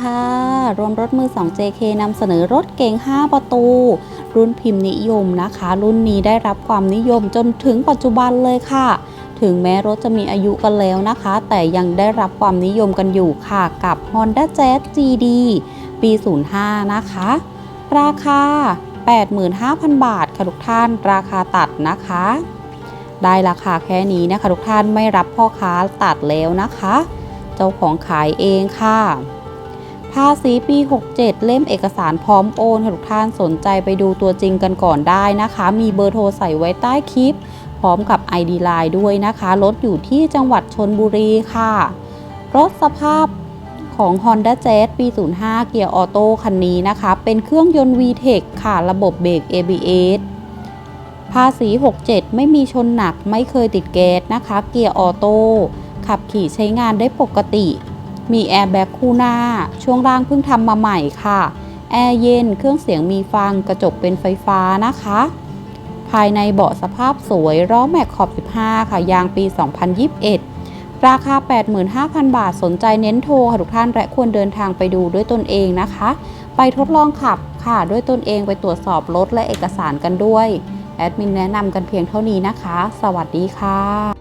ค่ะ รวมรถมือ 2 JK นำเสนอรถเก๋ง 5 ประตู รุ่นพิมพ์นิยมนะคะ รุ่นนี้ได้รับความนิยมจนถึงปัจจุบันเลยค่ะ ถึงแม้รถจะมีอายุกันแล้วนะคะ แต่ยังได้รับความนิยมกันอยู่ค่ะ กับ Honda Jazz GD ปี 05 นะคะ ราคา 85,000 บาทค่ะทุกท่าน ราคาตัดนะคะ ได้ราคาแค่นี้นะคะทุกท่านไม่รับพ่อค้าตัดแล้วนะคะ เจ้าของขายเองค่ะ ภาษีปี 67 เล่มเอกสารพร้อมโอนค่ะทุกท่านสนใจไปดูตัวจริงกันก่อนได้นะคะ มีเบอร์โทรใส่ไว้ใต้คลิป พร้อมกับ ID Line ด้วยนะคะรถอยู่ที่จังหวัดชนบุรีค่ะ รถสภาพของ Honda Jazz ปี 05 เกียร์ออโต้คันนี้นะคะ เป็นเครื่องยนต์ VTEC ค่ะ ระบบเบรก ABS ภาษี 67 ไม่มีชนหนักไม่เคยติดแก๊สนะคะ เกียร์ออโต้ขับขี่ใช้งานได้ปกติ มีแอร์แบ็กคู่หน้า ช่วงล่างเพิ่งทำมาใหม่ค่ะ แอร์เย็น เครื่องเสียงมีฟัง กระจกเป็นไฟฟ้านะคะ ภายในเบาะสภาพสวยล้อแม็กขอบ 15 ค่ะ ยางปี 2021 ราคา 85,000 บาท สนใจเน้นโทรค่ะทุกท่าน และควรเดินทางไปดูด้วยตนเองนะคะ ไปทดลองขับค่ะ ด้วยตนเองไปตรวจสอบรถและเอกสารกันด้วย แอดมินแนะนำกันเพียงเท่านี้นะคะ สวัสดีค่ะ